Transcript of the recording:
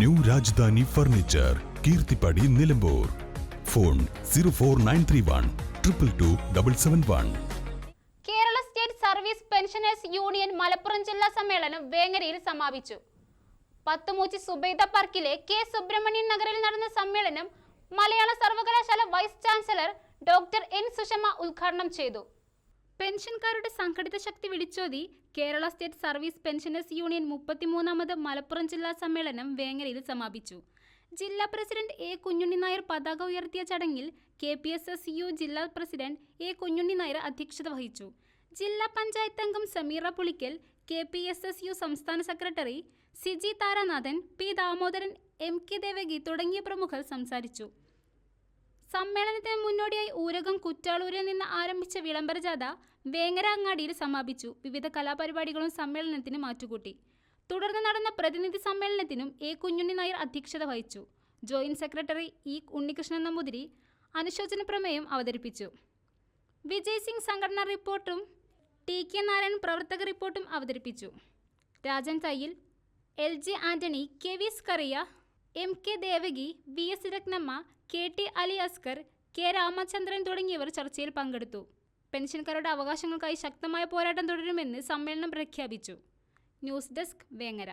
New Rajadhani furniture Keerthippadi Nilambur. Phone zero four nine three one triple two double seven one. Kerala state service pensioners union Malappuram ജില്ലാ സമ്മേളനം വേങ്ങരയിൽ സമാപിച്ചു. പത്തുമൂച്ചി സുബൈദ പാർക്കിലെ K Subramanian നഗറിൽ നടന്ന സമ്മേളനം Malayala Sarvakalasala vice chancellor doctor N Sushama ഉദ്ഘാടനം ചെയ്തു. പെൻഷൻകാരുടെ സംഘടിത ശക്തി വിളിച്ചോതി Kerala state service pensioners union മുപ്പത്തിമൂന്നാമത് Malappuram ജില്ലാ സമ്മേളനം വേങ്ങരയിൽ സമാപിച്ചു. ജില്ലാ പ്രസിഡന്റ് എ കുഞ്ഞുണ്ണി നായർ പതാക ഉയർത്തിയ ചടങ്ങിൽ K P S S U ജില്ലാ പ്രസിഡന്റ് എ കുഞ്ഞുണ്ണി നായർ അധ്യക്ഷത വഹിച്ചു. ജില്ലാ പഞ്ചായത്ത് അംഗം Sameera Pulikkal K P S S U സംസ്ഥാന secretary Siji Tharanathan P Damodaran M K Devaki തുടങ്ങിയ പ്രമുഖർ സംസാരിച്ചു. സമ്മേളനത്തിന് മുന്നോടിയായി ഊരകം കുറ്റാളൂരിൽ നിന്ന് ആരംഭിച്ച വിളംബര ജാഥ വേങ്ങര അങ്ങാടിയിൽ സമാപിച്ചു. വിവിധ കലാപരിപാടികളും സമ്മേളനത്തിന് മാറ്റുകൂട്ടി തുടർന്ന് നടന്ന പ്രതിനിധി സമ്മേളനത്തിനും എ കുഞ്ഞുണ്ണി നായർ അധ്യക്ഷത വഹിച്ചു. Joint secretary E Unnikrishnan Namboothiri അനുശോചന പ്രമേയം അവതരിപ്പിച്ചു. വിജയ് സിംഗ് സംഘടനാ റിപ്പോർട്ടും ടി കെ നാരായൺ പ്രവർത്തക റിപ്പോർട്ടും അവതരിപ്പിച്ചു. Rajan Thayyil L J Antony K V Scaria M K Devaki V S Rathnamma K T Ali Askar K Ramachandran തുടങ്ങിയവർ ചർച്ചയിൽ പങ്കെടുത്തു. പെൻഷൻകാരുടെ അവകാശങ്ങൾക്കായി ശക്തമായ പോരാട്ടം തുടരുമെന്ന് സമ്മേളനം പ്രഖ്യാപിച്ചു. News desk Vengara.